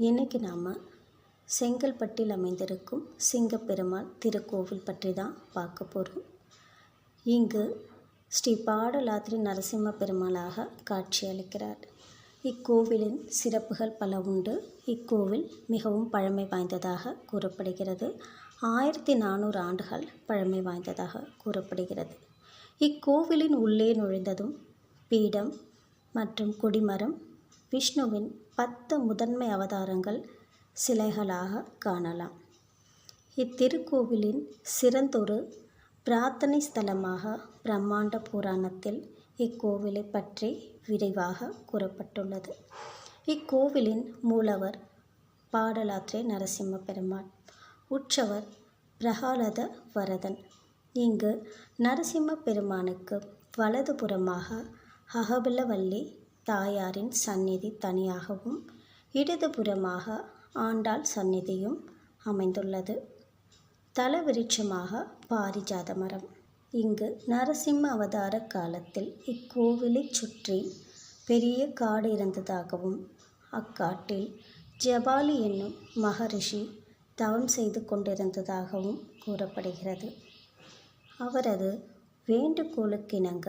இன்றைக்கி நாம் செங்கல்பட்டில் அமைந்திருக்கும் சிங்கப்பெருமாள் திருக்கோவில் பற்றி தான் பார்க்க போகிறோம் இங்கு ஸ்ரீ பாடலாத்திரி நரசிம்ம பெருமாளாக காட்சியளிக்கிறார் இக்கோவிலின் சிறப்புகள் பல உண்டு. இக்கோவில் மிகவும் பழமை வாய்ந்ததாக கூறப்படுகிறது. ஆயிரத்தி நானூறு ஆண்டுகள் பழமை வாய்ந்ததாக கூறப்படுகிறது. இக்கோவிலின் உள்ளே நுழைந்ததும் பீடம் மற்றும் கொடிமரம் விஷ்ணுவின் பத்து முதன்மை அவதாரங்கள் சிலைகளாக காணலாம். இத்திருக்கோவிலின் சிறந்தொரு பிரார்த்தனை ஸ்தலமாக பிரம்மாண்ட புராணத்தில் இக்கோவிலை பற்றி விரிவாக கூறப்பட்டுள்ளது. இக்கோவிலின் மூலவர் பாடலாத்திரை நரசிம்ம பெருமாள் உற்சவர் பிரகாலத வரதன். இங்கு நரசிம்ம பெருமானுக்கு வலதுபுறமாக அகபிலவல்லி தாயாரின் சந்நிதி தனியாகவும் இடதுபுறமாக ஆண்டாள் சந்நிதியும் அமைந்துள்ளது. தலவிருட்சமாக பாரிஜாத மரம். இங்கு நரசிம்ம அவதார காலத்தில் இக்கோவிலைச் சுற்றி பெரிய காடு இருந்ததாகவும் அக்காட்டில் ஜபாலி என்னும் மகரிஷி தவம் செய்து கொண்டிருந்ததாகவும் கூறப்படுகிறது. அவரது வேண்டுகோளுக்கிணங்க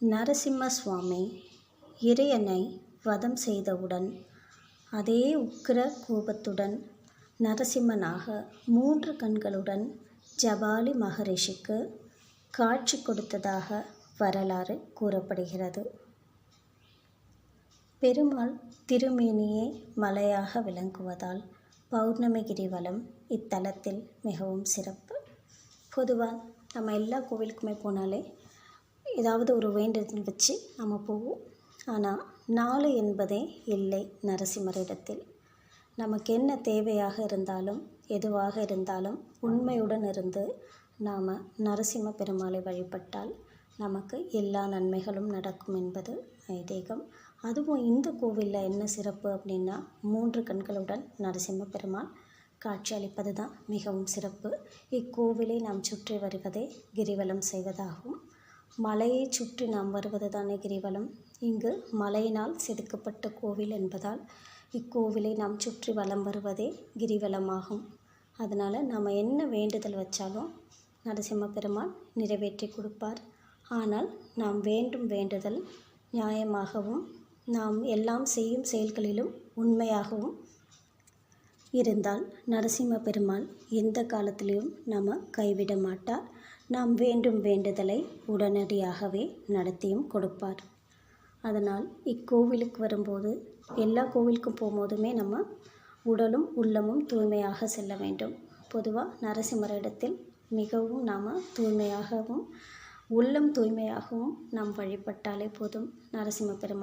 நரசிம்ம சுவாமி இறையனை வதம் செய்தவுடன் அதே உக்கிர கோபத்துடன் நரசிம்மனாக மூன்று கண்களுடன் ஜபாலி மகரிஷிக்கு காட்சி கொடுத்ததாக வரலாறு கூறப்படுகிறது. பெருமாள் திருமேனியே மலையாக விளங்குவதால் பௌர்ணமி கிரிவலம் இத்தலத்தில் மிகவும் சிறப்பு. பொதுவாக நம்ம எல்லா கோவிலுக்குமே போனாலே ஏதாவது ஒரு வேண்டுதல் வச்சு நம்ம போவோம். ஆனால் நாலு என்பதே இல்லை நரசிம்மரிடத்தில். நமக்கு என்ன தேவையாக இருந்தாலும் எதுவாக இருந்தாலும் உண்மையுடன் இருந்து நாம் நரசிம்ம பெருமாளை வழிபட்டால் நமக்கு எல்லா நன்மைகளும் நடக்கும் என்பது ஐதீகம். அதுவும் இந்த கோவிலில் என்ன சிறப்பு அப்படின்னா மூன்று கண்களுடன் நரசிம்ம பெருமாள் காட்சி அளிப்பது தான் மிகவும் சிறப்பு. இக்கோவிலை நாம் சுற்றி வருவதே கிரிவலம் செய்வதாகும். மலையை சுற்றி நாம் வருவது தானே கிரிவலம்? இங்கு மலையினால் செதுக்கப்பட்ட கோவில் என்பதால் இக்கோவிலை நாம் சுற்றி வலம் வருவதே கிரிவலமாகும். அதனால் நாம் என்ன வேண்டுதல் வச்சாலும் நரசிம்ம பெருமான் நிறைவேற்றி கொடுப்பார். ஆனால் நாம் வேண்டும் வேண்டுதல் நியாயமாகவும் நாம் எல்லாம் செய்யும் செயல்களிலும் உண்மையாகவும் இருந்தால் நரசிம்ம பெருமாள் எந்த காலத்திலையும் நம்ம கைவிட மாட்டார் நாம் வேண்டும் வேண்டுதலை உடனடியாகவே நடத்தியும் கொடுப்பார். அதனால் இக்கோவிலுக்கு வரும்போது எல்லா கோவிலுக்கும் போகும்போதுமே நம்ம உடலும் உள்ளமும் தூய்மையாக செல்ல வேண்டும். பொதுவாக நரசிம்மரிடத்தில் மிகவும் நாம் தூய்மையாகவும் உள்ளம் தூய்மையாகவும் நாம் வழிபட்டாலே போதும். நரசிம்ம பெருமாள்